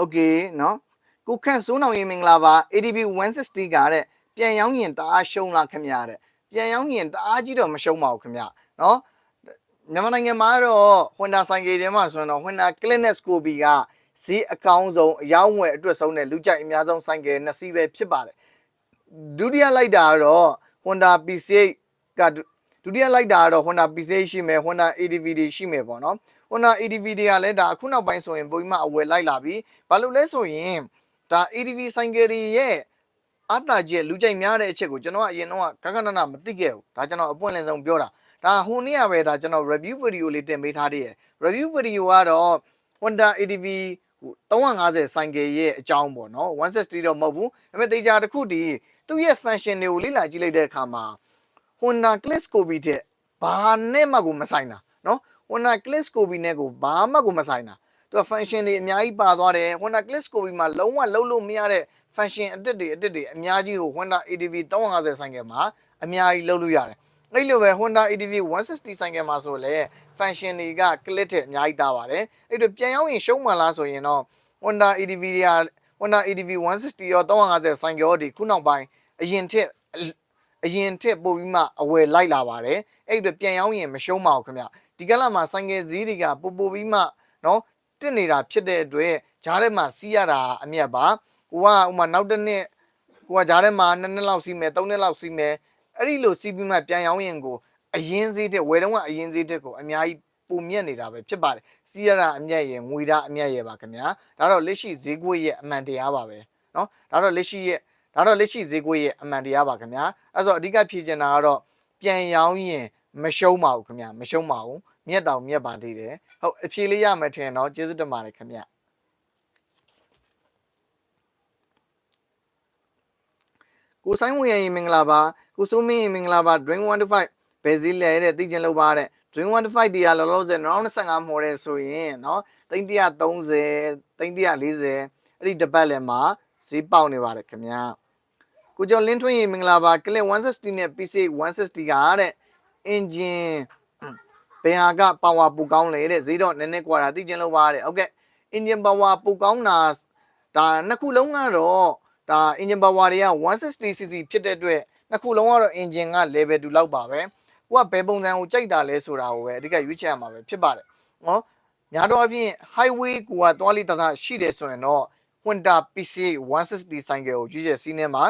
โอเคเนาะကိုခန့်စိုးနောင်ရင်မင်္ဂလာပါ ADB 160ကတဲ့ပြန်ရောင်းရင်တအားရှုံးလားခင်ဗျာတဲ့ပြန်ရောင်းရင်တအားကြီးတော့မရှုံးပါဘူးခင်ဗျာเนาะမြန်မာနိုင်ငံမှာတော့ Honda ဆိုင်ကယ်တွေမှာဆိုရင်တော့ Honda Clinic Scoby ကဈေးအကောင်းဆုံးအယောင်းဝယ်အတွက်ဆုံးတဲ့လူကြိုက်အများဆုံးဆိုင်ကယ်နှစ်စီးပဲဖြစ်ပါတယ်ဒုတိယလိုက်တာကတော့ Honda PCX ကဒုတိယလိုက်တာကတော့ Honda PCX ရှိမယ် Honda ADV တွေရှိမယ်ပေါ့နော် Honda ADV တွေကလည်းဒါအခုနောက်ပိုင်းဆိုရင်ပုံမှန်အဝယ်လိုက်လာပြီဘာလို့လဲဆိုရင်ဒါ ADV ဆိုင်ကယ်တွေရဲ့အတားကြီးလူကြိုက်များတဲ့အချက်ကိုကျွန်တော်ကအရင်တော့ခက်ခက်နနမသိခဲ့ဘူးဒါကျွန်တော်အပွင့်လင်းဆုံးပြောတာဒါဟိုနေ့ကပဲဒါကျွန်တော် review video လေးတင်ပေးထားသေးတယ် review video ကတော့ Honda ADV 350ဆိုင်ကယ်ရဲ့အကြောင်းပေါ့နော်160တော့မဟုတ်ဘူးဒါပေမဲ့တေချာတစ်ခုတည်းသူ့ရဲ့ function တွေကိုလေ့လာကြည့်လိုက်တဲ့အခါမှာ Honda Click Scoby တဲ့ဘာနဲ့မှကိုမဆိုင်တာနော် Honda Click Scoby နဲ့ကိုဘာမှကိုမဆိုင်တာသူက function တွေအများကြီးပါသွားတယ် Honda Click Scoby မှာလုံးဝလုံးလို့မရတဲ့ function အတစ်တွေအတစ်တွေအများကြီးကို Honda ADV 350ဆိုင်ကယ်မှာအများကြီးလုပ်လို့ရတယ်အဲ့လိုပဲ Honda ADV 160ဆိုင်ကယ်မှာဆိုလဲ function တွေက click တဲ့အများကြီးတားပါတယ်အဲ့တော့ပြန်ရောက်ရင်ရှုံးမှလားဆိုရင်တော့ Honda ADV တွေက Honda ADV 160ရော350ဆိုင်ကယ်ရောဒီခုနောက်ပိုင်းအရင်ထက်အရင်ထက်ပိုပြီးမှအဝယ်လိုက်လာပါတယ်အဲ့ဒီပြန်ရောက်ရင်မရှုံးပါဘူးခင်ဗျ ဒီကလာမှာဆိုင်ကယ်ဈေးတွေကပိုပိုပြီးမှเนาะတက်နေတာဖြစ်တဲ့အတွက်ဂျားထဲမှာစီးရတာအမြတ်ပါကိုကဥမာနောက်တစ်နှစ်ကိုကဂျားထဲမှာနှစ်နှစ်လောက်စီးမယ်သုံးနှစ်လောက်စီးမယ်အဲ့ဒီလိုစီးပြီးမှပြန်ရောက်ရင်ကိုအရင်ဈေးတက်ဝယ်တော့ကအရင်ဈေးတက်ကိုအများကြီးပုံမြက်နေတာပဲဖြစ်ပါတယ်စီးရတာအမြတ်ရယ်ငွေတာအမြတ်ရယ်ပါခင်ဗျာဒါတော့လက်ရှိဈေးကွက်ရဲ့အမှန်တရားပါပဲเนาะဒါတော့လက်ရှိရဲ့ဒါတော့လက်ရှိဈေးကွက်ရဲ့အမှန်တရားပါခင်ဗျာအဲ့ဆိုအဓိကဖြည့်ချင်တာကတော့ပြန်ရောင်းရင်မရှုံးပါဘူးခင်ဗျာမရှုံးပါဘူး မြက်တောင်မြက်ပါသေးတယ်ဟုတ်အဖြေလေးရမယ်ထင်တော့ကျေးဇူးတင်ပါတယ်ခင်ဗျာကိုဆိုင်ဝင်ရင်မင်္ဂလာပါကိုစိုးမင်းမင်္ဂလာပါ drink 125ဘယ်စည်းလဲတဲ့သိချင်လို့ပါတဲ့ drink 125တရားလောလောဆယ်2025မော်တယ်ဆိုရင်เนาะ330 340အဲ့ဒီတပတ်လည်မှာဈေးပေါက်နေပါတယ်ခင်ဗျာကိုကျော်လင်းထွင်းရေမင်္ဂလာပါ clip 160နဲ့ PC 160ကတဲ့ engine ဘယ်ဟာကပါဝါပူကောင်းလဲတဲ့ဈေးတော့နည်းနည်းကွာတာသိချင်းလို့ပါတယ်ဟုတ်ကဲ့ engine power ပူကောင်းတာဒါနှစ်ခုလုံးကတော့ဒါ engine power တွေက 160cc ဖြစ်တဲ့အတွက်နှစ်ခုလုံးကတော့ engine က level 2လောက်ပါပဲကိုကဘယ်ပုံစံကိုကြိုက်တာလဲဆိုတာကိုပဲအဓိကရွေးချယ်ရမှာပဲဖြစ်ပါတယ်နော်ညာတော့အပြင် highway ကိုကသွားလိတတာရှိတယ်ဆိုရင်တော့ Honda PC 160 cycle ကိုရွေးချယ်စီးနှင်းမှာ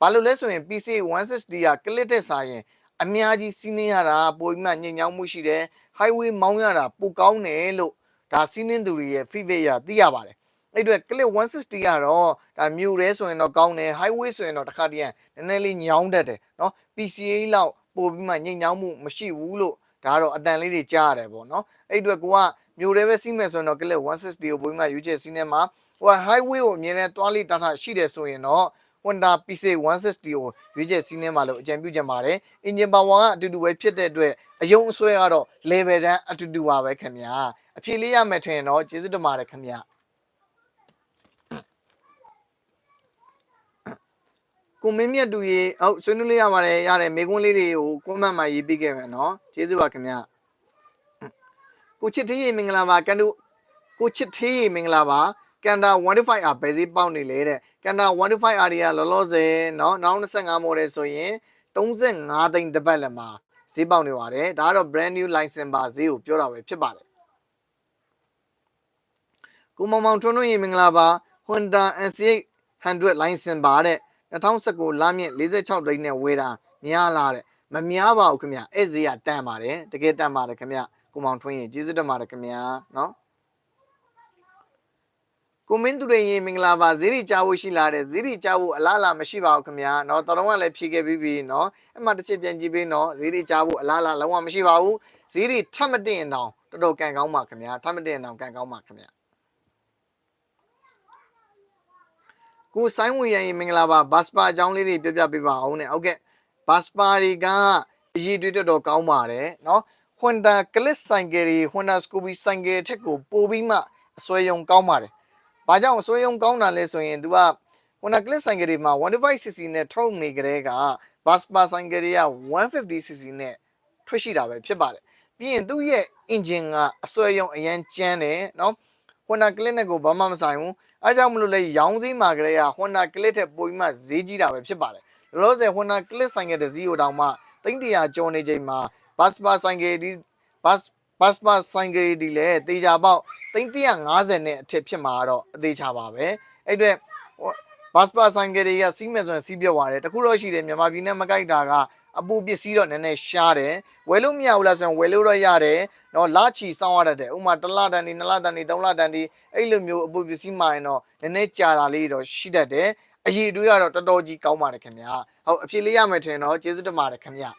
ဘာလို့လဲဆိုရင် PC 160ကကလစ်တက်စာရင် အများကြီးစီးနေရတာပိုပြီးမှညင်ညောင်းမှုရှိတယ် highway မောင်းရတာပိုကောင်းတယ်လို့ဒါစီးနှင်းသူတွေရဲ့ feedback ရသိရပါတယ်အဲ့အတွက် clip 160ကတော့ဒါမြို့ရဲဆိုရင်တော့ကောင်းတယ် highway ဆိုရင်တော့တစ်ခါတည်းနည်းနည်းလေးညောင်းတတ်တယ်เนาะ PCA လောက်ပို့ပြီးမှညင်ညောင်းမှုမရှိဘူးလို့ဒါကတော့အတန်လေးတွေကြားရတယ်ပေါ့เนาะအဲ့အတွက်ကိုကမြို့ရဲပဲစီးမယ်ဆိုရင်တော့ clip 160ကိုပို့ပြီးမှယူချက်စီးနေမှာဟို highway ကိုအမြင်နဲ့တွားလေးတာတာရှိတယ်ဆိုရင်တော့ Honda PC 160ကိုရွေးချက်စီးနှင်းမှာလို့အကြံပြုချင်ပါတယ်။ engine power ကအတူတူပဲဖြစ်တဲ့အတွက်အယုံအဆွဲကတော့ level တန်းအတူတူပါပဲခင်ဗျာ။အဖြေလေးရမယ်ထင်တော့ကျေးဇူးတင်ပါတယ်ခင်ဗျာ။ကိုမင်းမြတ်တူရေဟုတ်ဆွေးနွေးလေးရပါတယ်ရတယ်မေကွန်းလေးတွေကိုကွန်မန့်မှာရေးပေးခဲ့မယ်နော်ကျေးဇူးပါခင်ဗျာကိုချစ်သေးရေမင်္ဂလာပါကန်တူကိုချစ်သေးရေမင်္ဂလာပါ ကန်တာ125 R ဘယ်ဈေးပေါက်နေလဲတဲ့ကန်တာ125 R တွေကလောလောဆယ်เนาะ2025 model ဆိုရင်35သိန်းတစ်ပတ်လက်မှာဈေးပေါက်နေပါတယ်ဒါကတော့ brand new license ပါဈေးကိုပြောတာပဲဖြစ်ပါတယ်ကိုမောင်မောင်ထွန်းထွန်းရေမင်္ဂလာပါ Honda NCX 100 license ပါတဲ့2019လမြင့်46သိန်းနဲ့ဝေးတာများလားတဲ့မများပါဘူးခင်ဗျအဲ့ဈေးကတန်ပါတယ်တကယ်တန်ပါတယ်ခင်ဗျကိုမောင်ထွန်းရေကျေးဇူးတင်ပါတယ်ခင်ဗျเนาะ ကိုမင်းသူတွေရင်မင်္ဂလာပါဇီရီချဖို့ရှိလာတယ်ဇီရီချဖို့အလားအလာမရှိပါဘူးခင်ဗျာเนาะတော်တော်ကလည်းဖြည့်ခဲ့ပြီးပြီเนาะအမှတစ်ချက်ပြန်ကြည့်ပေးเนาะဇီရီချဖို့အလားအလာလုံးဝမရှိပါဘူးဇီရီထပ်မတင်အောင်တော်တော်ကန်ကောင်းပါခင်ဗျာထပ်မတင်အောင်ကန်ကောင်းပါခင်ဗျာကိုဆိုင်ဝင်ရရင်မင်္ဂလာပါဘတ်စပါအကြောင်းလေးတွေပြပြပေးပါအောင်နဲ့ဟုတ်ကဲ့ဘတ်စပါတွေကအရေးတွေတော်တော်ကောင်းပါတယ်เนาะ Honda Click ဆိုင်ကယ်တွေ Honda Scoopy ဆိုင်ကယ်ထက်ကိုပိုပြီးမှအစွဲယုံကောင်းပါတယ်။ ဘာကြောင့်အစွဲယုံကောင်းတာလဲဆိုရင် तू က Honda Click ဆိုင်ကယ်တွေမှာ 125cc နဲ့ထုတ်နေကြတဲ့က Vespa ဆိုင်ကယ်တွေက 150cc နဲ့ထွက်ရှိတာပဲဖြစ်ပါတယ်။ပြီးရင်သူ့ရဲ့ engine ကအစွဲယုံအရန်ကျန်းတယ်နော် Honda Click နဲ့ကိုဘာမှမဆိုင်ဘူးအဲကြောင့်မလို့လေရောင်းစည်းမှာကလေးက Honda Click ထက်ပိုပြီးမှဈေးကြီးတာပဲဖြစ်ပါတယ်လောလောဆယ် Honda Click ဆိုင်ကတစ်စီးကိုတောင်မှ300ကျော်နေချိန်မှာ Bus Bar ဆိုင်ကဒီ Bus Bus Bar ဆိုင်ကဒီလေတေချာပေါက်350နဲ့အထက်ဖြစ်မှာတော့အသေးချာပါပဲအဲ့အတွက်ဘတ်စပါဆိုင်ကတွေကစီးမယ်ဆိုရင်စီးပြတ်သွားတယ်တခုတော့ရှိတယ်မြန်မာပြည်နဲ့မကိုက်တာကအပူပစ္စည်းတော့နည်းနည်းရှားတယ်ဝယ်လို့မရဘူးလားဆိုရင်ဝယ်လို့တော့ရတယ်နော်လချီစောင်းရတတ်တယ်ဥပမာတစ်လတန်ဒီနှစ်လတန်ဒီသုံးလတန်ဒီအဲ့လိုမျိုးအပူပစ္စည်းမှရင်တော့နည်းနည်းကြာတာလေးတော့ရှိတတ်တယ်အရေးတွေးကတော့တော်တော်ကြီးကောင်းပါတယ်ခင်ဗျာဟုတ်အဖြစ်လေးရမယ်ထင်တော့ကျေးဇူးတင်ပါတယ်ခင်ဗျာ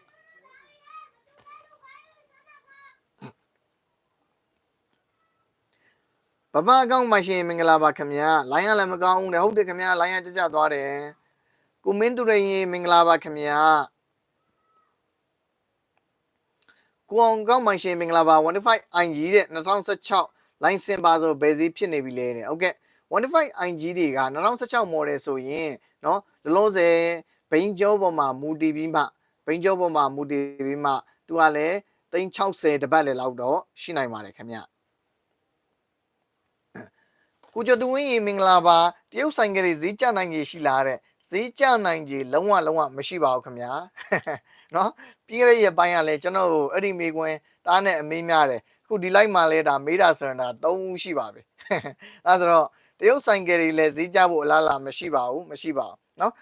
ဘဘအကောင့်မှရှင်မင်္ဂလာပါခင်ဗျာလိုင်းကလည်းမကောင်းဘူးလေဟုတ်တယ်ခင်ဗျာလိုင်းကကြကြသွားတယ်ကိုမင်းသူရရင်မင်္ဂလာပါခင်ဗျာကိုအောင်ကောင်းမှရှင်မင်္ဂလာပါ15 IG တဲ့2016လိုင်းစင်ပါဆိုဘယ်စီဖြစ်နေပြီလဲတဲ့ဟုတ်ကဲ့15 IG တွေက2016 model ဆိုရင်เนาะလောလောဆယ်ဘိန်းကျောပေါ်မှာမူတည်ပြီးမှဘိန်းကျောပေါ်မှာမူတည်ပြီးမှသူကလည်း360တပတ်လေလောက်တော့ရှိနိုင်ပါတယ်ခင်ဗျာ ကိုကျော်တူဝင်းရေမင်္ဂလာပါတရုတ်ဆိုင်ကလေးဈေးကျနိုင်ကြီးရှိလားတဲ့ဈေးကျနိုင်ကြီးလုံးဝလုံးဝမရှိပါဘူးခင်ဗျာနော်ပြီးခဲ့တဲ့ရက်ပိုင်းကလည်းကျွန်တော်အဲ့ဒီမိကွန်းတားနဲ့အမေးများတယ်အခုဒီလိုက်မှလည်းဒါမေးတာဆိုရင်ဒါ၃ဦးရှိပါပဲအဲဆိုတော့တရုတ်ဆိုင်ကလေးလည်းဈေးကျဖို့အလားလာမရှိပါဘူးမရှိပါဘူးနော်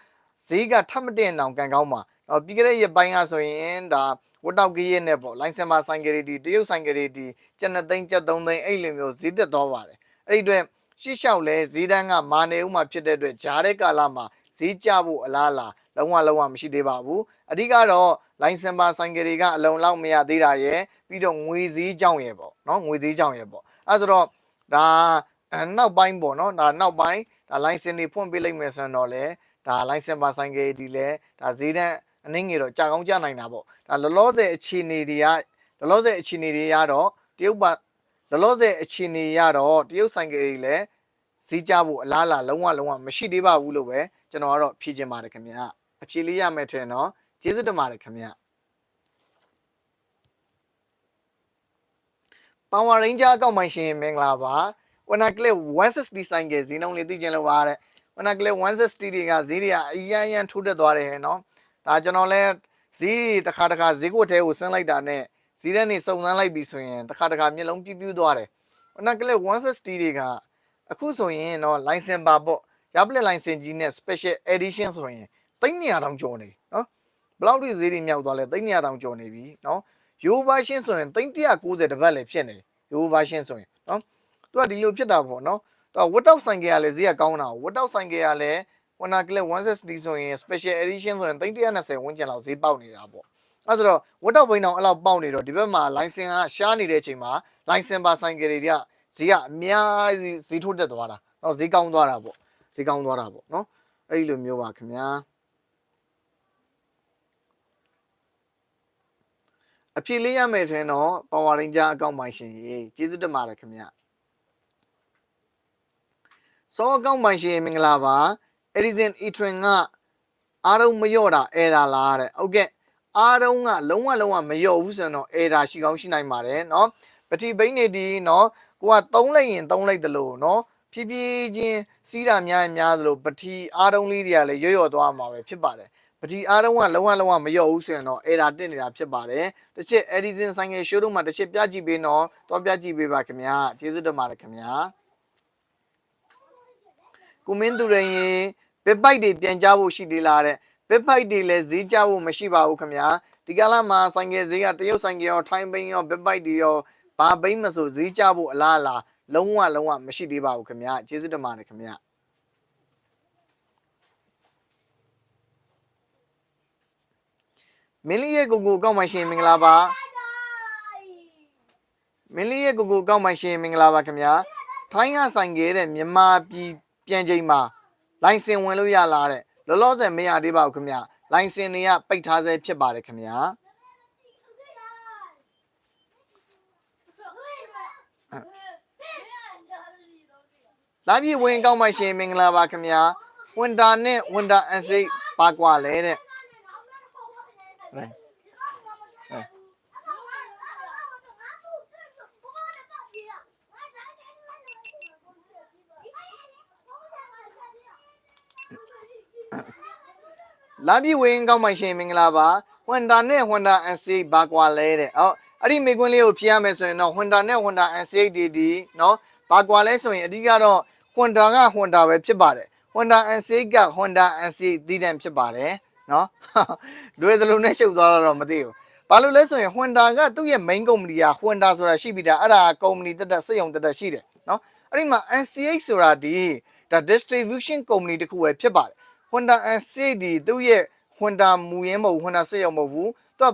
ဈေးကထပ်မတင်အောင်ကန်ကောင်းပါနော်ပြီးခဲ့တဲ့ရက်ပိုင်းကဆိုရင်ဒါဝတ်တောက်ကြီးရဲ့နဲ့ပေါ့လိုင်စင်ပါဆိုင်ကလေးဒီတရုတ်ဆိုင်ကလေးဒီကျန်တဲ့သိန်းကျပ်၃သိန်းအဲ့လိုမျိုးဈေးတက်သွားပါတယ်အဲ့ဒီအတွက် ရှေ့လျှောက်လဲဈေးတန်းကမာနေဦးမှာဖြစ်တဲ့အတွက်ဂျားတဲ့ကာလမှာဈေးကျဖို့အလားအလာလုံးဝလုံးဝမရှိသေးပါဘူးအဓိကတော့လိုင်စင်ပါဆိုင်ကလေးကအလုံလောက်မရသေးတာရယ်ပြီးတော့ငွေဈေးကြောင့်ရယ်ပေါ့နော်ငွေဈေးကြောင့်ရယ်ပေါ့အဲဆိုတော့ဒါနောက်ပိုင်းပေါ့နော်ဒါနောက်ပိုင်းဒါလိုင်စင်တွေဖွင့်ပေးလိုက်မယ်ဆိုရင်တော့လေဒါလိုင်စင်ပါဆိုင်ကလေးဒီလဲဒါဈေးတန်းအနည်းငယ်တော့ကြာကောင်းကြာနိုင်တာပေါ့ဒါလောလောဆယ်အခြေအနေတွေကလောလောဆယ်အခြေအနေတွေကတော့တရုတ်ပါ လောလောဆယ်အခြေအနေရတော့တရုတ်ဆိုင်ကလေးလည်းဈေးကြဖို့အလားအလာလုံးဝလုံးဝမရှိသေးပါဘူးလို့ပဲကျွန်တော်ကတော့ဖြေချင်ပါတယ်ခင်ဗျာအဖြေလေးရမယ်ထင်တော့ကျေးဇူးတင်ပါတယ်ခင်ဗျာ Power Ranger အကောင့်မိုင်းရှင်မင်္ဂလာပါ Wanna Click 160ဆိုင်ကဈေးနှုန်းလေးသိချင်လို့ပါတဲ့ Wanna Click 160တွေကဈေးတွေကအရန်ရန်ထိုးတက်သွားတယ်နော်ဒါကျွန်တော်လည်းဈေးတစ်ခါတစ်ခါဈေးကွက်ထဲကိုဆင်းလိုက်တာနဲ့ ဈေးထဲနေစုံစမ်းလိုက်ပြီဆိုရင်တစ်ခါတစ်ခါမျက်လုံးပြူးပြူးသွားတယ် Wanna Click 160တွေကအခုဆိုရင်တော့ license ပါပေါ့ရပလက် license ကြီးနဲ့ special edition ဆိုရင်300တောင်ကျော်နေနော်ဘလောက်ထိဈေးတွေမြောက်သွားလဲ300တောင်ကျော်နေပြီနော် Yo version ဆိုရင်390တပတ်လည်းဖြစ်နေ Yo version ဆိုရင်နော်သူကဒီလိုဖြစ်တာပေါ့နော်သူကဝတ်တောက်ဆိုင်ကလည်းဈေးကကောင်းတာဝတ်တောက်ဆိုင်ကလည်း Wanna Click 160ဆိုရင် special edition ဆိုရင်320ဝန်းကျင်လောက်ဈေးပေါက်နေတာပေါ့ အဲ့ဆိုတော့ဝတ်တော့ဘိန်းအောင်အဲ့လောက်ပေါက်နေတော့ဒီဘက်မှာ license ကရှားနေတဲ့အချိန်မှာ license ပါဆိုင်ကယ်တွေကဈေးကအများကြီးဈေးထိုးတက်သွားတာနော်ဈေးကောင်းသွားတာပေါ့ဈေးကောင်းသွားတာပေါ့နော်အဲ့လိုမျိုးပါခင်ဗျာအဖြေလေးရမယ်ထင်တော့ Power Ranger အကောင့်ပိုင်ရှင်ရေကျေးဇူးတင်ပါတယ်ခင်ဗျာစောအကောင့်ပိုင်ရှင်မင်္ဂလာပါ Edison Etrin ကအားလုံးမလျော့တာအဲ့ဒါလားတဲ့ဟုတ်ကဲ့ အားလုံးကလုံးဝလုံးဝမလျော့ဘူးဆိုရင်တော့ error ရှိကောင်းရှိနိုင်ပါတယ်เนาะပတိဘိန်းနေဒီเนาะကိုကသုံးလိုက်ရင်သုံးလိုက်တယ်လို့เนาะဖြည်းဖြည်းချင်းစီးတာများရင်များသလိုပတိအားတုံးလေးတွေကလည်းရွရွသွားမှာပဲဖြစ်ပါတယ်ပတိအားတုံးကလုံးဝလုံးဝမရော့ဘူးဆိုရင်တော့ error တက်နေတာဖြစ်ပါတယ်တစ်ချက် Edison ဆိုင်ငယ် showroom မှာတစ်ချက်ပြကြည့်ပေးတော့တော့ပြကြည့်ပေးပါခင်ဗျာကျေးဇူးတင်ပါတယ်ခင်ဗျာကိုမင်းသူရင်ရင်ဘက်ပိုက်တွေပြန်ကြဖို့ရှိသေးလားတဲ့ ဘက်ပိုက်တွေလည်းဈေးကြဖို့မရှိပါဘူးခင်ဗျာဒီကလာမှာဆိုင်ငယ်ဈေးကတရုတ်ဆိုင်ငယ်ရောထိုင်းဘိန်းရောဘက်ပိုက်တွေရောဘာဘိန်းမဆိုဈေးကြဖို့အလားအလားလုံးဝလုံးဝမရှိသေးပါဘူးခင်ဗျာကျေးဇူးတင်ပါတယ်ခင်ဗျာမင်းလေးရဲ့ကိုကိုကောက်မှရှင်မင်္ဂလာပါမင်းလေးရဲ့ကိုကိုကောက်မှရှင်မင်္ဂလာပါခင်ဗျာထိုင်းကဆိုင်ခဲ့တဲ့မြန်မာပြည်ပြန်ချိန်မှာလိုင်စင်ဝင်လို့ရလားတဲ့ လောလောဆယ်မရသေးပါဘူးခင်ဗျာလိုင်စင်တွေကပိတ်ထားဆဲဖြစ်ပါတယ်ခင်ဗျာလာပြည်ဝင်ကောက်မှရှင်မင်္ဂလာပါခင်ဗျာဝင်တာနဲ့ဝင်တာအန်စိတ်ပါကွာလဲတဲ့ လာပြည့်ဝင်းကောင်းပါရှင်မင်္ဂလာပါဟွန်တာနဲ့ဟွန်တာ NC ဘာကွာလဲတဲ့ဟောအဲ့ဒီမိကွင်းလေးကိုဖြည့်ရမယ်ဆိုရင်တော့ဟွန်တာနဲ့ဟွန်တာ NC ဒီဒီနော်ဘာကွာလဲဆိုရင်အဓိကတော့ဟွန်တာကဟွန်တာပဲဖြစ်ပါတယ်ဟွန်တာ NC ကဟွန်တာ NC သီးတန့်ဖြစ်ပါတယ်နော်လွယ်သလိုနဲ့ရှုပ်သွားတော့မသိဘူးဘာလို့လဲဆိုရင်ဟွန်တာကသူ့ရဲ့ main ကုမ္ပဏီကဟွန်တာဆိုတာရှိပြီးတာအဲ့ဒါကုမ္ပဏီတက်တက်စက်ရုံတက်တက်ရှိတယ်နော်အဲ့ဒီမှာ NCH ဆိုတာဒီဒါ distribution company တခုပဲဖြစ်ပါတယ် Honda NC8 ဒီသူ့ရဲ့ Honda မူရင်းမဟုတ်ဘူး Honda စက်ရုံမဟုတ်ဘူးသူက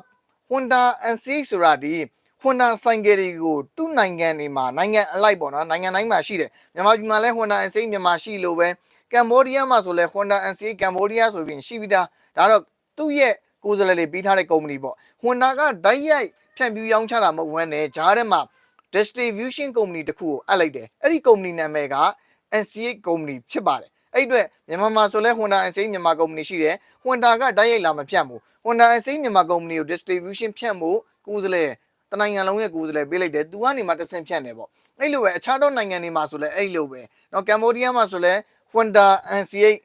Honda NC8 ဆိုတာဒီ Honda ဆိုင်ကယ်တွေကိုသူ့နိုင်ငံတွေမှာနိုင်ငံအလိုက်ပေါ့နော်နိုင်ငံတိုင်းမှာရှိတယ်မြန်မာပြည်မှာလည်း Honda NC8 မြန်မာရှိလို့ပဲကမ်ဘောဒီးယားမှာဆိုလဲ Honda NC8 ကမ်ဘောဒီးယားဆိုပြီးရှိပြီးသားဒါတော့သူ့ရဲ့ကိုယ်စားလှယ်တွေပြီးထားတဲ့ကုမ္ပဏီပေါ့ Honda ကဓာတ်ရိုက်ဖြန့်ဖြူးရောင်းချတာမဟုတ်ဘဲနဲ့ဂျားထဲမှာ distribution company တခုကိုအပ်လိုက်တယ်အဲ့ဒီကုမ္ပဏီနာမည်က NC8 ကုမ္ပဏီဖြစ်ပါတယ် အဲ့အတွက်မြန်မာမှာဆိုလဲ Honda NC8 မြန်မာကုမ္ပဏီရှိတယ် Honda ကဓာတ်ရိုက်လာမဖြန့်ဘူး Honda NC8 မြန်မာကုမ္ပဏီကို distribution ဖြန့်ဖို့ကိုယ်စားလှယ်တနိုင်ငံလုံးရဲ့ကိုယ်စားလှယ်ပေးလိုက်တယ်သူကနေမှတဆင့်ဖြန့်တယ်ပေါ့အဲ့လိုပဲအခြားသောနိုင်ငံတွေမှာဆိုလဲအဲ့လိုပဲเนาะကမ်ဘောဒီးယားမှာဆိုလဲ Honda NC8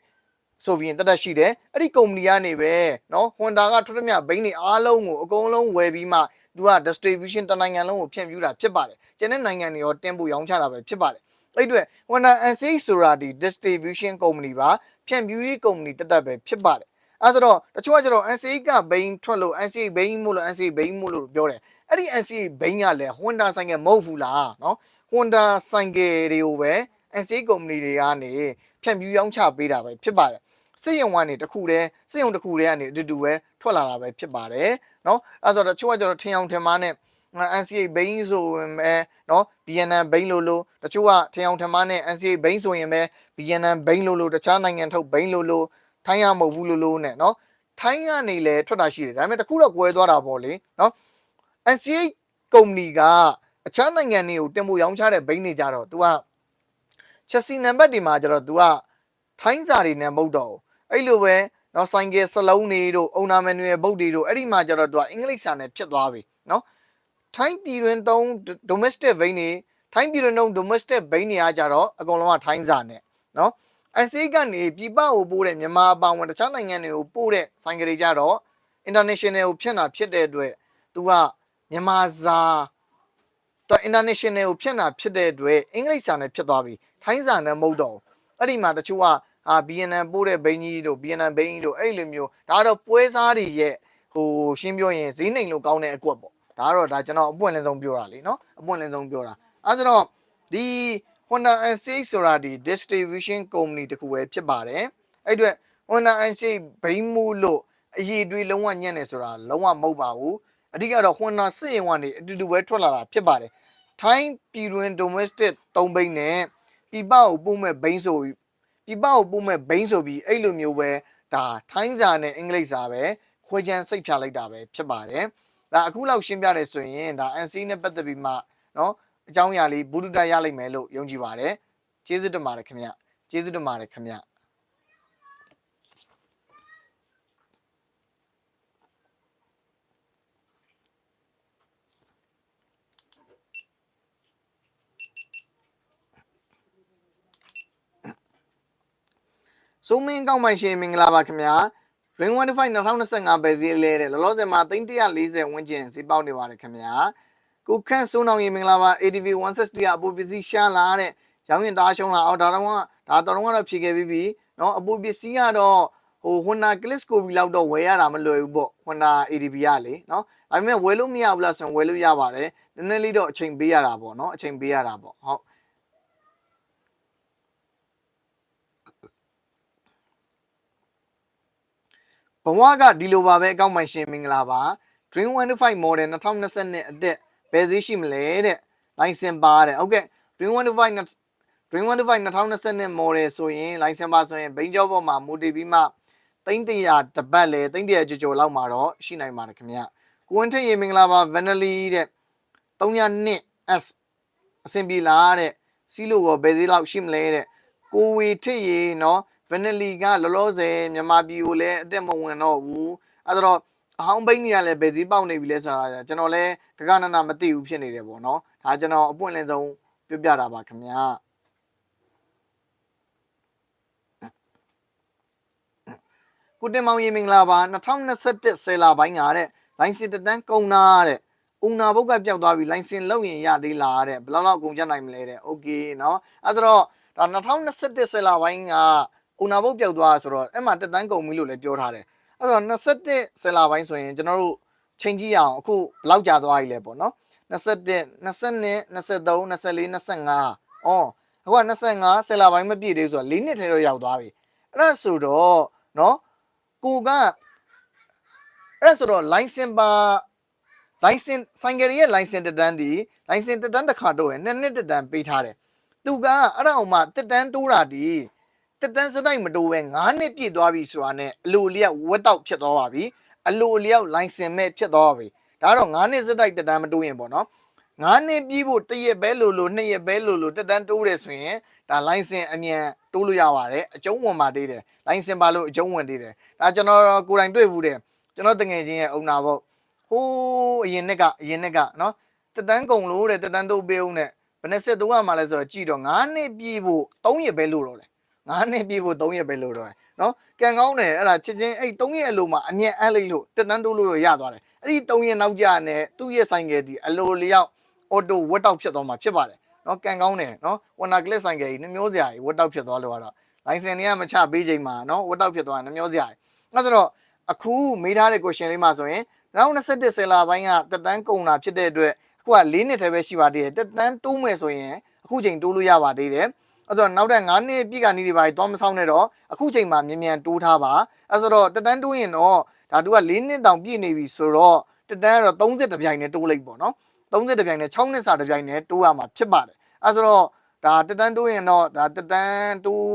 ဆိုပြီးရင်တက်တက်ရှိတယ်အဲ့ဒီကုမ္ပဏီကနေပဲเนาะ Honda ကထွတ်သမျှဘိန်းတွေအားလုံးကိုအကုန်လုံးဝယ်ပြီးမှသူက distribution တနိုင်ငံလုံးကိုဖြန့်ဖြူးတာဖြစ်ပါတယ်ကျန်တဲ့နိုင်ငံတွေရောတင်ပို့ရောင်းချတာပဲဖြစ်ပါတယ် အဲ့အတွက် Honda NC8 ဆိုတာဒီ distribution company ပါဖြန့်ဖြူးရေး company တက်တက်ပဲဖြစ်ပါတယ်အဲဆိုတော့တချို့ကကျတော့ NC8 ကဘိန်းထွက်လို့ NC8 ဘိန်းမို့လို့ NC8 ဘိန်းမို့လို့ပြောတယ်အဲ့ဒီ NC8 ဘိန်းကလည်း Honda ဆိုင်ကမဟုတ်ဘူးလားเนาะ Honda ဆိုင်ကတွေကိုပဲ NC8 ကုမ္ပဏီတွေကနေဖြန့်ဖြူးရောင်းချပေးတာပဲဖြစ်ပါတယ်စစ်ရုံကနေတခုတည်းစစ်ရုံတစ်ခုတည်းကနေအတူတူပဲထွက်လာတာပဲဖြစ်ပါတယ်เนาะအဲဆိုတော့တချို့ကကျတော့ထင်အောင်ထင်မှားနဲ့ NCA ဘိန်းဆိုရင်ပဲเนาะ BNN ဘိန်းလို့လို့တချို့ကထင်အောင်ထင်မှားနဲ့ NCA ဘိန်းဆိုရင်ပဲ BNN ဘိန်းလို့လို့တခြားနိုင်ငံထုတ်ဘိန်းလို့လို့ထိုင်းရမဟုတ်ဘူးလို့လို့နဲ့เนาะထိုင်းကနေလဲထွက်တာရှိတယ်ဒါပေမဲ့တခုတော့ကွဲသွားတာပေါ့လေเนาะ NCA ကုမ္ပဏီကအခြားနိုင်ငံတွေကိုတင်ပို့ရောင်းချတဲ့ဘိန်းတွေကြတော့ तू ကချက်စီနံပါတ်တွေမှာကြတော့ तू ကထိုင်းစာတွေနဲ့မဟုတ်တော့ဘူးအဲ့လိုပဲเนาะဆိုင်ကယ်စလုံးတွေတို့အုံနာမန်နွယ်ဘုတ်တွေတို့အဲ့ဒီမှာကြတော့ तू ကအင်္ဂလိပ်စာနဲ့ဖြစ်သွားပြီเนาะ ထိုင်းပြည်တွင်သုံး domestic ဘိန်းတွေထိုင်းပြည်တွင်သုံး domestic ဘိန်းတွေအားကြတော့အကုန်လုံးကထိုင်းစာနဲ့နော်အစိကနေပြည်ပကိုပို့တဲ့မြန်မာအပောင်ဝင်တခြားနိုင်ငံတွေကိုပို့တဲ့ဆိုင်ကလေးကြတော့ international ကိုဖြစ်တာဖြစ်တဲ့အတွက်သူကမြန်မာစာတော့ international ကိုဖြစ်တာဖြစ်တဲ့အတွက်အင်္ဂလိပ်စာနဲ့ဖြစ်သွားပြီထိုင်းစာနဲ့မဟုတ်တော့ဘူးအဲ့ဒီမှာတချို့ကအာ BNN ပို့တဲ့ဘိန်းကြီးတို့ BNN ဘိန်းကြီးတို့အဲ့လိုမျိုးဒါတော့ပွဲစားတွေရဲ့ဟိုရှင်းပြောရင်ဈေးနှိမ်လို့ကောင်းတဲ့အကွက်ပေါ့ ဒါကတော့ဒါကျွန်တော်အပွင့်လင်းဆုံးပြောတာလေနော်အပွင့်လင်းဆုံးပြောတာအဲဆိုတော့ဒီ Honda NC ဆိုတာဒီ distribution company တခုပဲဖြစ်ပါတယ်အဲ့အတွက် Honda NC ဘိန်းမှုလို့အရေးတွေးလုံးဝညံ့နေဆိုတာလုံးဝမဟုတ်ပါဘူးအဓိကတော့ Honda စစ်ရင်ကနေအတူတူပဲထွက်လာတာဖြစ်ပါတယ်ထိုင်းပြည်တွင် domestic 3ဘိန်းနဲ့ပြည်ပကိုပို့မဲ့ဘိန်းဆိုပြည်ပကိုပို့မဲ့ဘိန်းဆိုပြီးအဲ့လိုမျိုးပဲဒါထိုင်းစာနဲ့အင်္ဂလိပ်စာပဲခွဲခြမ်းစိတ်ဖြာလိုက်တာပဲဖြစ်ပါတယ် ဒါအခုလောက်ရှင်းပြတယ်ဆိုရင်ဒါ NC နဲ့ပတ်သက်ပြီးမှနော်အကြောင်းအရာလေးဘူဒ္ဓတရလိမ့်မယ်လို့ယုံကြည်ပါတယ်ကျေးဇူးတင်ပါတယ်ခင်ဗျကျေးဇူးတင်ပါတယ်ခင်ဗျဆိုမင်းကောင်းပါရှင်မင်္ဂလာပါခင်ဗျာ Ring 15 2025ပဲဈေးလဲတဲ့လောလောဆယ်မှာ340ဝန်းကျင်ဈေးပေါက်နေပါတယ်ခင်ဗျာကိုခန့်စိုးနောင်ရေမင်္ဂလာပါ ADV 160ကအပူပစ္စည်းရှားလာတဲ့ရောင်းရင်တားရှုံးလာအော်ဒါတော့ကဒါတော်တော်ကတော့ဖြေခဲ့ပြီးပြီเนาะအပူပစ္စည်းကတော့ဟို Honda Click Scope လောက်တော့ဝယ်ရတာမလွယ်ဘူးပေါ့ Honda ADV ကလေเนาะဒါပေမဲ့ဝယ်လို့မရဘူးလားဆိုရင်ဝယ်လို့ရပါတယ်နည်းနည်းလေးတော့အချိန်ပေးရတာပေါ့เนาะအချိန်ပေးရတာပေါ့ဟုတ် ဘဝကဒီလိုပါပဲအကောက်မှရှင်မင်္ဂလာပါ Dream 125 model 2020အတက်ဘယ်ဈေးရှိမလဲတဲ့ license ပါတဲ့ဟုတ်ကဲ့ Dream 125 Dream 125 2020 model ဆိုရင် license ပါဆိုရင်ဘိန်းကျော်ပေါ်မှာမူတည်ပြီးမှ300တပတ်လေ300ကျော်ကျော်လောက်မှာတော့ရှိနိုင်ပါတယ်ခင်ဗျကိုဝင်းထည့်ရေမင်္ဂလာပါ Vanally တဲ့302 S အဆင်ပြေလားတဲ့စီးလို့ရောဘယ်ဈေးလောက်ရှိမလဲတဲ့ကိုဝေထည့်ရေနော် ဗနလီကလောလောဆယ်မြန်မာပြည်ကိုလည်းအတက်မဝင်တော့ဘူးအဲဒါတော့အဟောင်းဘိန်းတွေကလည်းဘယ်စည်းပေါက်နေပြီလဲဆိုတာကျွန်တော်လည်းကကနနမသိဘူးဖြစ်နေတယ်ပေါ့နော်ဒါကျွန်တော်အပွင့်လင်းဆုံးပြပြတာပါခင်ဗျာ ကုတင်မောင်ရေမင်္ဂလာပါ2021ဆယ်လပိုင်းကတဲ့လိုင်စင်တစ်တန်းကုန်နာတဲ့ဦးနာဘုတ်ကပျောက်သွားပြီလိုင်စင်လောက်ရင်ရသေးလားတဲ့ဘယ်လောက်လောက်ကုန်ကြနိုင်မလဲတဲ့โอเคเนาะအဲ့ဒါတော့ဒါ2021ဆယ်လပိုင်းက အိုနာဘုတ်ပြောက်သွားဆိုတော့အဲ့မှာတက်တန်းကုန်ပြီလို့လည်းပြောထားတယ်အဲ့တော့27ဆယ်လာပိုင်းဆိုရင်ကျွန်တော်တို့ချိန်ကြည့်ရအောင်အခုဘလောက်ကြာသွားပြီလဲပေါ့နော်27 22 23 24 25အော်အခုက25ဆယ်လာပိုင်းမပြည့်သေးဘူးဆိုတော့၄နှစ်ထဲတော့ရောက်သွားပြီအဲ့ဒါဆိုတော့နော်ကိုကအဲ့ဆိုတော့ license ပါ license ဆိုင်ကယ်ရဲ့ license တက်တန်းဒီ license တက်တန်းတစ်ခါတော့ရယ်နှစ်နှစ်တက်တန်းပေးထားတယ်သူကအဲ့ဒါအောင်မှတက်တန်းတိုးတာဒီ တက်တန်းစတိုက်မတိုးပဲ9နှစ်ပြည့်သွားပြီဆိုတာနဲ့အလိုလျောက်ဝက်တော့ဖြစ်သွားပါပြီအလိုလျောက် license မဲ့ဖြစ်သွားပါပြီဒါတော့9နှစ်စတိုက်တက်တန်းမတိုးရင်ပေါ့နော်9နှစ်ပြည့်ဖို့တစ်ရက်ပဲလို့လို့နှစ်ရက်ပဲလို့လို့တက်တန်းတိုးတယ်ဆိုရင်ဒါ license အမြန်တိုးလို့ရပါတယ်အကျုံးဝင်ပါသေးတယ် license ပါလို့အကျုံးဝင်သေးတယ်ဒါကျွန်တော်ကိုယ်တိုင်တွေ့ဘူးတယ်ကျွန်တော်တငယ်ချင်းရဲ့အုံနာပေါ့ဟိုးအရင်နှစ်ကအရင်နှစ်ကနော်တက်တန်းကုံလို့တဲ့တက်တန်းတိုးပေးအောင်တဲ့ဘယ်နဲ့ဆက်တိုးရမှာလဲဆိုတော့ကြည်တော့9နှစ်ပြည့်ဖို့3ရက်ပဲလို့တော့တယ် 9နှစ်ပြည့်ဖို့3ရက်ပဲလို့တော့တယ်နော်ကံကောင်းတယ်အဲ့ဒါချစ်ချင်းအဲ့3ရက်အလိုမှာအမြက်အပ်လိုက်လို့တက်တန်းတိုးလို့တော့ရသွားတယ်အဲ့ဒီ3ရက်နောက်ကျနဲ့သူ့ရဲ့ဆိုင်ကယ်ဒီအလိုလျောက်အော်တိုဝက်တောက်ဖြစ်သွားမှာဖြစ်ပါတယ်နော်ကန်ကောင်းတယ်နော်ဝနာကလစ်ဆိုင်ကယ်ကြီးနှမျိုးစရာကြီးဝက်တောက်ဖြစ်သွားလို့ကတော့လိုင်စင်တွေကမချပေးချိန်မှာနော်ဝက်တောက်ဖြစ်သွားနှမျိုးစရာကြီးအဲ့ဆိုတော့အခုမေးထားတဲ့ question လေးမှာဆိုရင်2021ဆယ်လာပိုင်းကတက်တန်းကုန်တာဖြစ်တဲ့အတွက်အခုက၄နှစ်တည်းပဲရှိပါသေးတယ်တက်တန်းတိုးမယ်ဆိုရင်အခုချိန်တိုးလို့ရပါသေးတယ် အဲ့တော့နောက်တဲ့9နှစ်ပြည့်ကနေ့ဒီပါတော့မဆောင်နဲ့တော့အခုချိန်မှာမြန်မြန်တိုးထားပါအဲ့ဆိုတော့တက်တန်းတိုးရင်တော့ဒါတူက၄နှစ်တောင်ပြည့်နေပြီဆိုတော့တက်တန်းကတော့30တပြိုင်နဲ့တိုးလိုက်ပေါ့နော်30တပြိုင်နဲ့6နှစ်စာတပြိုင်နဲ့တိုးရမှာဖြစ်ပါတယ်အဲဆိုတော့ဒါတက်တန်းတိုးရင်တော့ဒါတက်တန်းတိုး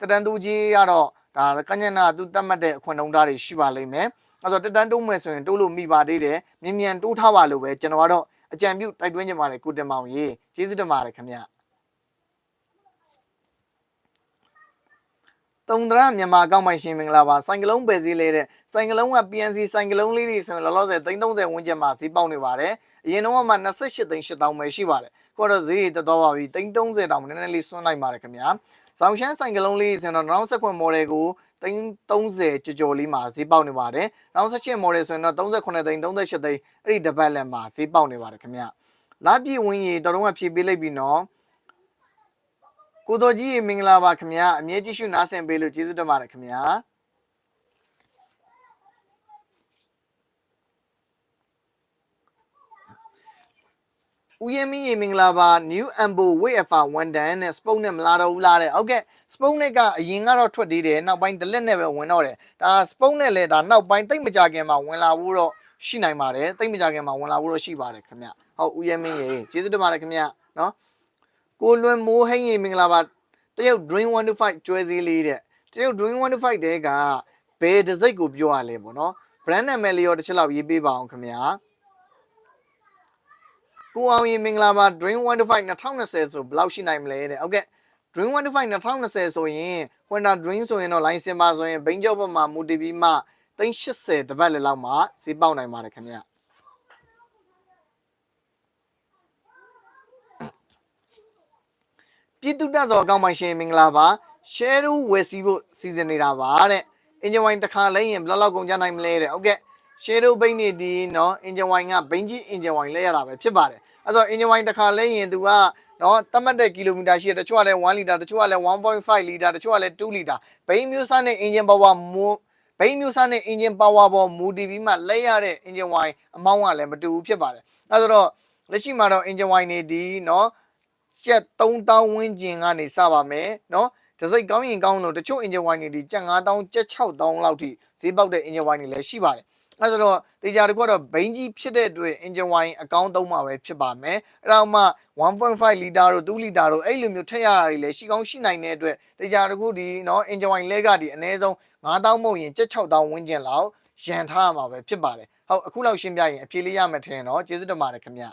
တက်တန်းတိုးကြီးကတော့ဒါကညနာသူတတ်မှတ်တဲ့အခွင့်အရေးတွေရှိပါလိမ့်မယ်အဲဆိုတော့တက်တန်းတိုးမယ်ဆိုရင်တိုးလို့မိပါသေးတယ်မြင်မြန်တိုးထားပါလို့ပဲကျွန်တော်ကတော့အကြံပြုတိုက်တွန်းချင်ပါတယ်ကိုတင်မောင်ရေကျေးဇူးတင်ပါတယ်ခင်ဗျ တုံဒရမြန်မာအကောင့်ပိုင်ရှင်မင်္ဂလာပါဆိုင်ကလုံးပဲစည်းလေးတဲ့ဆိုင်ကလုံးက PNC ဆိုင်ကလုံးလေးတွေဆိုရင်လောလောဆယ်330ဝန်းကျင်မှာဈေးပေါက်နေပါတယ်အရင်တော့မှ28သိန်း8000ပဲရှိပါတယ်ခုတော့ဈေးတက်တော့ပါပြီ330တောင်နည်းနည်းလေးဆွန်းလိုက်ပါတယ်ခင်ဗျာဆောင်ရှမ်းဆိုင်ကလုံးလေးဆိုတော့2019 model ကို330ကြော်ကြော်လေးမှာဈေးပေါက်နေပါတယ်2018 model ဆိုရင်တော့38သိန်း38သိန်းအဲ့ဒီတစ်ပတ်လည်းမှာဈေးပေါက်နေပါတယ်ခင်ဗျာလာပြည့်ဝင်းရီတော်တော်ကဖြည့်ပေးလိုက်ပြီနော် ကိုတော်ကြီးမင်္ဂလာပါခင်ဗျာအမြဲကြည့်ရှုနားဆင်ပေးလို့ကျေးဇူးတင်ပါတယ်ခင်ဗျာဦးရမင်းရေမင်္ဂလာပါ New Ambo WF 1 dan နဲ့ Spoke နဲ့မလာတော့ဘူးလားတဲ့ဟုတ်ကဲ့ Spoke နဲ့ကအရင်ကတော့ထွက်သေးတယ်နောက်ပိုင်း delete နဲ့ပဲဝင်တော့တယ်ဒါ Spoke နဲ့လည်းဒါနောက်ပိုင်းတိတ်မကြခင်မှာဝင်လာဖို့တော့ရှိနိုင်ပါတယ်တိတ်မကြခင်မှာဝင်လာဖို့တော့ရှိပါတယ်ခင်ဗျဟုတ်ဦးရမင်းရေကျေးဇူးတင်ပါတယ်ခင်ဗျနော် ကိုလွန်မိုးဟင်းရေမင်္ဂလာပါတရုတ် Dream 125ကျွဲစည်းလေးတဲ့တရုတ် Dream 125တဲကဘယ်တစ်စိတ်ကိုပြောရလဲပေါ့နော် brand နာမည်လေးရောတစ်ချက်လောက်ရေးပေးပါအောင်ခင်ဗျာကိုအောင်ရင်မင်္ဂလာပါ Dream 125 2020ဆိုဘယ်လောက်ရှိနိုင်မလဲတဲ့ဟုတ်ကဲ့ Dream 125 2020ဆိုရင် Honda Dream ဆိုရင်တော့ license ပါဆိုရင်ဘိန်းကျော်ဘက်မှာမူတည်ပြီးမှ380တပတ်လည်းလောက်မှဈေးပေါက်နိုင်ပါတယ်ခင်ဗျ ပြည်သူတက်စော်အကောင့်ပိုင်ရှင်မင်္ဂလာပါ share ဝယ်စီးဖို့စီစဉ်နေတာပါတဲ့ engine wine တစ်ခါလဲရင်ဘယ်လောက်ကုန်ကြနိုင်မလဲတဲ့ဟုတ်ကဲ့ share ဘိန်းနေဒီနော် engine wine ကဘိန်းကြီး engine wine လဲရတာပဲဖြစ်ပါတယ်အဲ့တော့ engine wine တစ်ခါလဲရင်သူကနော်တတ်မှတ်တဲ့ကီလိုမီတာရှိတယ်တချို့ကလည်း1လီတာတချို့ကလည်း1.5လီတာတချို့ကလည်း2လီတာဘိန်းမျိုးစားနဲ့ engine power မိုးဘိန်းမျိုးစားနဲ့ engine power ပေါ်မူတည်ပြီးမှလဲရတဲ့ engine wine အမောင်းကလည်းမတူဘူးဖြစ်ပါတယ်အဲ့တော့လက်ရှိမှာတော့ engine wine နေဒီနော် ကျက်3000ဝန်းကျင်ကနေစပါမယ်နော်တစိုက်ကောင်းရင်ကောင်းလို့တချို့ engine wine တွေကျက်9000ကျက်6000လောက်ထိဈေးပေါက်တဲ့ engine wine တွေလည်းရှိပါတယ်အဲဆိုတော့တေချာတစ်ခုတော့ဘိန်းကြီးဖြစ်တဲ့အတွက် engine wine အကောင်းသုံးမှာပဲဖြစ်ပါမယ်အဲတော့မှ1.5 liter တို့2 liter တို့အဲ့လိုမျိုးထည့်ရတာတွေလည်းရှိကောင်းရှိနိုင်တဲ့အတွက်တေချာတစ်ခုဒီနော် engine wine လဲကဒီအနည်းဆုံး9000မဟုတ်ရင်ကျက်6000ဝန်းကျင်လောက်ရန်ထားရမှာပဲဖြစ်ပါတယ်ဟုတ်အခုလောက်ရှင်းပြရင်အဖြေလေးရမယ်ထင်တော့ကျေးဇူးတင်ပါတယ်ခင်ဗျာ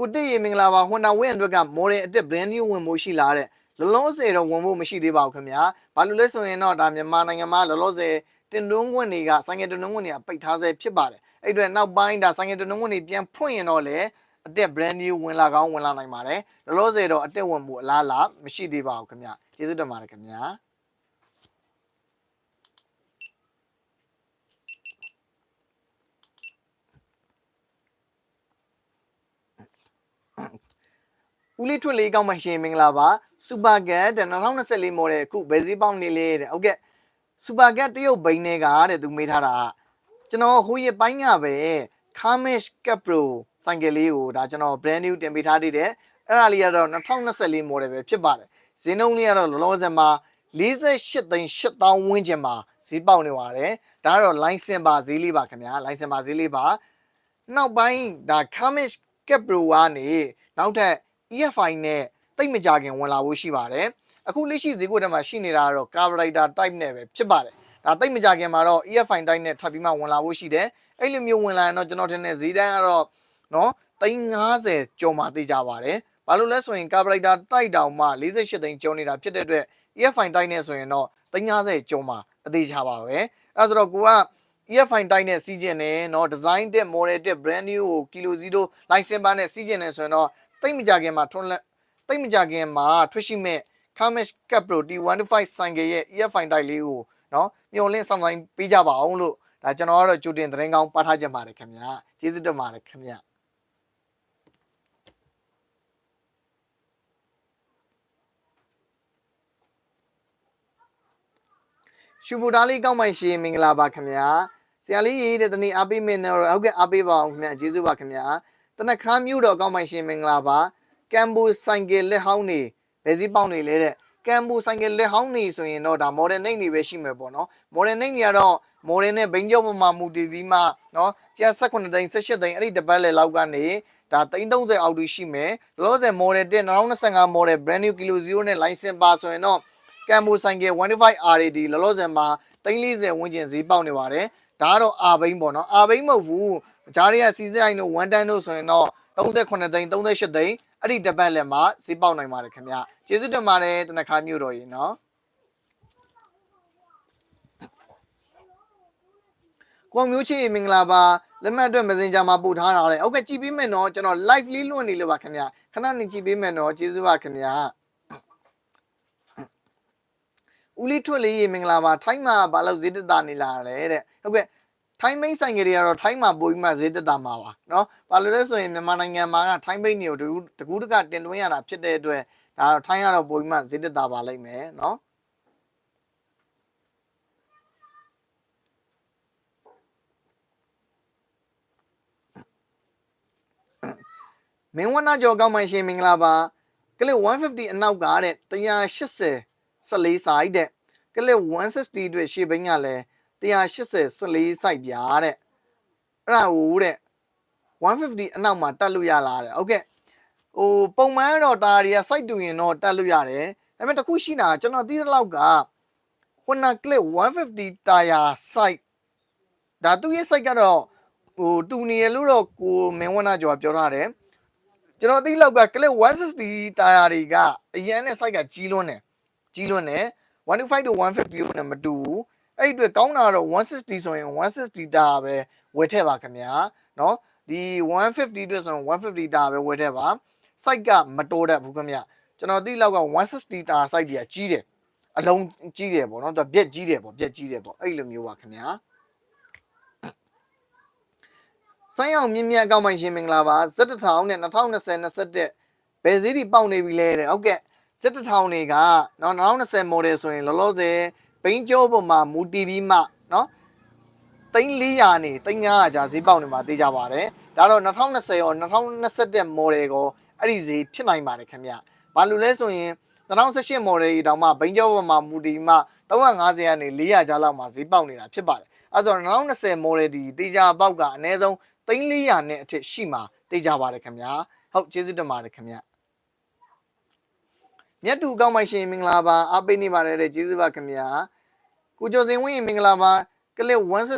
ကိုတိတ်ရေမင်္ဂလာပါ Honda ဝင်းအတွက်က model အစ်စ် brand new ဝင်ဖို့ရှိလာတဲ့လောလောဆယ်တော့ဝင်ဖို့မရှိသေးပါဘူးခင်ဗျာဘာလို့လဲဆိုရင်တော့ဒါမြန်မာနိုင်ငံမှာလောလောဆယ်တင်တွန်းခွင့်တွေကဆိုင်ငယ်တင်တွန်းခွင့်တွေကပိတ်ထားဆဲဖြစ်ပါတယ်အဲ့အတွက်နောက်ပိုင်းဒါဆိုင်ငယ်တင်တွန်းခွင့်တွေပြန်ဖွင့်ရင်တော့လေအတက် brand new ဝင်လာကောင်းဝင်လာနိုင်ပါတယ်လောလောဆယ်တော့အတက်ဝင်မှုအလားအလာမရှိသေးပါဘူးခင်ဗျကျေးဇူးတင်ပါတယ်ခင်ဗျာ ဦးလေးထွတ်လေးကောင်းမှရှင်မင်္ဂလာပါစူပါကတ်တဲ့2024 model အခုဘယ်စည်းပေါင်းနေလဲတဲ့ဟုတ်ကဲ့စူပါကတ်တရုတ်ဘိန်းတွေကတဲ့သူမေးထားတာကျွန်တော်ဟိုရပိုင်းကပဲ Kamish Cap Pro ဆိုင်ကယ်လေးကိုဒါကျွန်တော် brand new တင်ပေးထားသေးတယ်အဲ့ဒါလေးကတော့2024 model ပဲဖြစ်ပါတယ်ဈေးနှုန်းလေးကတော့လောလောဆယ်မှာ48သိန်း8000ဝန်းကျင်မှာဈေးပေါက်နေပါတယ်ဒါကတော့ license ပါဈေးလေးပါခင်ဗျာ license ပါဈေးလေးပါနောက်ပိုင်းဒါ Kamish Cap Pro ကနေနောက်ထပ် EFI နဲ့တိတ်မကြခင်ဝင်လာဖို့ရှိပါတယ်အခုလက်ရှိဈေးကွက်ထဲမှာရှိနေတာကတော့ carburetor type နဲ့ပဲဖြစ်ပါတယ်ဒါတိတ်မကြခင်မှာတော့ EFI type နဲ့ထပ်ပြီးမှဝင်လာဖို့ရှိတယ်အဲ့လိုမျိုးဝင်လာရင်တော့ကျွန်တော်ထင်တဲ့ဈေးတန်းကတော့နော်350ကျော်မှသိကြပါတယ်ဘာလို့လဲဆိုရင် carburetor type တောင်မှ48သိန်းကျော်နေတာဖြစ်တဲ့အတွက် EFI type နဲ့ဆိုရင်တော့350ကျော်မှအသေးချပါပဲအဲ့ဒါဆိုတော့ကိုက EFI တိုင်းနဲ့စီးကျင်တယ်เนาะ design တက် model တက် brand new ကို kilo 0 license ပါနဲ့စီးကျင်တယ်ဆိုရင်တော့တိတ်မကြခင်မှာထွန်းလက်တိတ်မကြခင်မှာထွက်ရှိမဲ့ Kamish Cap Pro T125 ဆိုင်ကရဲ့ EFI တိုင်းလေးကိုเนาะမျှော်လင့်ဆောင်ဆိုင်ပေးကြပါအောင်လို့ဒါကျွန်တော်ကတော့ကြိုတင်သတင်းကောင်းပါထားကြပါတယ်ခင်ဗျာကျေးဇူးတင်ပါတယ်ခင်ဗျာရှူပူသားလေးကောင်းမိုင်ရှင်မင်္ဂလာပါခင်ဗျာ ဆရာလေးရေးတဲ့တနေ့အားပေးမင်းတော့ဟုတ်ကဲ့အားပေးပါအောင်ခင်ဗျာကျေးဇူးပါခင်ဗျာတနခါမြို့တော်ကောင်းမိုင်ရှင်မင်္ဂလာပါကမ်ဘူဆိုင်ကယ်လက်ဟောင်းနေဘယ်စည်းပေါက်နေလဲတဲ့ကမ်ဘူဆိုင်ကယ်လက်ဟောင်းနေဆိုရင်တော့ဒါ modern name တွေပဲရှိမှာပေါ့နော် modern name တွေကတော့ modern နဲ့ဘိန်းကျော်ပေါ်မှာမူတည်ပြီးမှနော်ကျန်18သိန်း18သိန်းအဲ့ဒီတပတ်လေလောက်ကနေဒါ330အောက်တူရှိမယ်လောလောဆယ် model 10 2025 model brand new kilo 0နဲ့ license ပါဆိုရင်တော့ကမ်မိုဆိုင်ကယ် 15RAD လောလောဆယ်မှာ340ဝန်းကျင်ဈေးပေါက်နေပါတယ် ဒါကတော့အာဘိန်းပေါ့နော်အာဘိန်းမဟုတ်ဘူးဂျားတွေကစီစရိုင်းတို့1တန်းတို့ဆိုရင်တော့38သိန်း38သိန်းအဲ့ဒီတပတ်လက်မှာဈေးပေါက်နိုင်ပါတယ်ခင်ဗျကျေးဇူးတင်ပါတယ်တနခါမြို့တော်ကြီးနော်ကိုမျိုးချီမင်္ဂလာပါလက်မှတ်အတွက် Messenger မှာပို့ထားတာလေဟုတ်ကဲ့ကြည့်ပေးမယ်နော်ကျွန်တော် live လေးလွှင့်နေလို့ပါခင်ဗျခဏနေကြည့်ပေးမယ်နော်ကျေးဇူးပါခင်ဗျ ဦးလေးထွတ်လေးရေမင်္ဂလာပါထိုင်းမှာဘာလို့ဈေးတက်တာနေလာလဲတဲ့ဟုတ်ကဲ့ထိုင်းမိတ်ဆိုင်ကလေးကတော့ထိုင်းမှာပိုပြီးမှဈေးတက်တာမှာပါเนาะဘာလို့လဲဆိုရင်မြန်မာနိုင်ငံမှာကထိုင်းမိတ်တွေကိုတကူတကူတကတင်သွင်းရတာဖြစ်တဲ့အတွက်ဒါတော့ထိုင်းကတော့ပိုပြီးမှဈေးတက်တာပါလိမ့်မယ်เนาะမင်းဝနာကျော်ကောင်းမှရှင်မင်္ဂလာပါကလစ်150အနောက်ကတဲ့180 14 site တဲ့ကလစ်160အတွက်ရှေ့ဘင်းကလည်း180 14 site ပြားတဲ့အဲ့ဒါဟိုတဲ့150အနောက်မှာတက်လို့ရလားတဲ့ဟုတ်ကဲ့ဟိုပုံမှန်တော့တာတွေက site တူရင်တော့တက်လို့ရတယ်ဒါပေမဲ့တခုရှိတာကျွန်တော်သိတဲ့လောက်က Honda Click 150 tire site ဒါသူ့ရဲ့ site ကတော့ဟိုတူနေရလို့တော့ကိုမင်းဝနာကျော်ကပြောထားတယ်ကျွန်တော်သိလောက်က Click 160 tire တွေကအရန်နဲ့ site ကကြီးလွန်းတယ် ကြီးလွန်းတယ်125to 150လို့နဲ့မတူဘူးအဲ့ဒီအတွက်ကောင်းတာတော့160ဆိုရင်160တာပဲဝယ်ထည့်ပါခင်ဗျာเนาะဒီ150အတွက်ဆိုရင်150တာပဲဝယ်ထည့်ပါ site ကမတိုးတတ်ဘူးခင်ဗျကျွန်တော်သိလောက်က160တာ site တွေကကြီးတယ်အလုံးကြီးတယ်ပေါ့เนาะသူပြက်ကြီးတယ်ပေါ့ပြက်ကြီးတယ်ပေါ့အဲ့လိုမျိုးပါခင်ဗျာဆိုင်းအောင်မြင့်မြတ်အကောက်မှရှင်မင်္ဂလာပါဇက်တထောင်နဲ့2020 21ဘယ်စည်းဒီပေါက်နေပြီလဲတဲ့ဟုတ်ကဲ့ ဇက်တထောင်တွေကနော်2020 model ဆိုရင်လောလောဆယ်ဘိန်းကျောပေါ်မှာမူတီပြီးမှနော်3400နေ3500ကြာဈေးပေါက်နေမှာသိကြပါတယ်ဒါတော့2020ရော2021 model ကိုအဲ့ဒီဈေးဖြစ်နိုင်ပါတယ်ခင်ဗျဘာလို့လဲဆိုရင်2018 model ကြီးတောင်မှဘိန်းကျောပေါ်မှာမူတီပြီးမှ350ကနေ400ကြာလောက်မှာဈေးပေါက်နေတာဖြစ်ပါတယ်အဲဆိုတော့2020 model ဒီတေချာပေါက်ကအနည်းဆုံး3400နဲ့အထက်ရှိမှာတေချာပါတယ်ခင်ဗျာဟုတ်ကျေးဇူးတင်ပါတယ်ခင်ဗျ မြတ်တူကောင်းမိုက်ရှင်မင်္ဂလာပါအားပေးနေပါတယ်တဲ့ကျေးဇူးပါခင်ဗျာကိုကျော်စင်ဝင်းမင်္ဂလာပါကလစ်160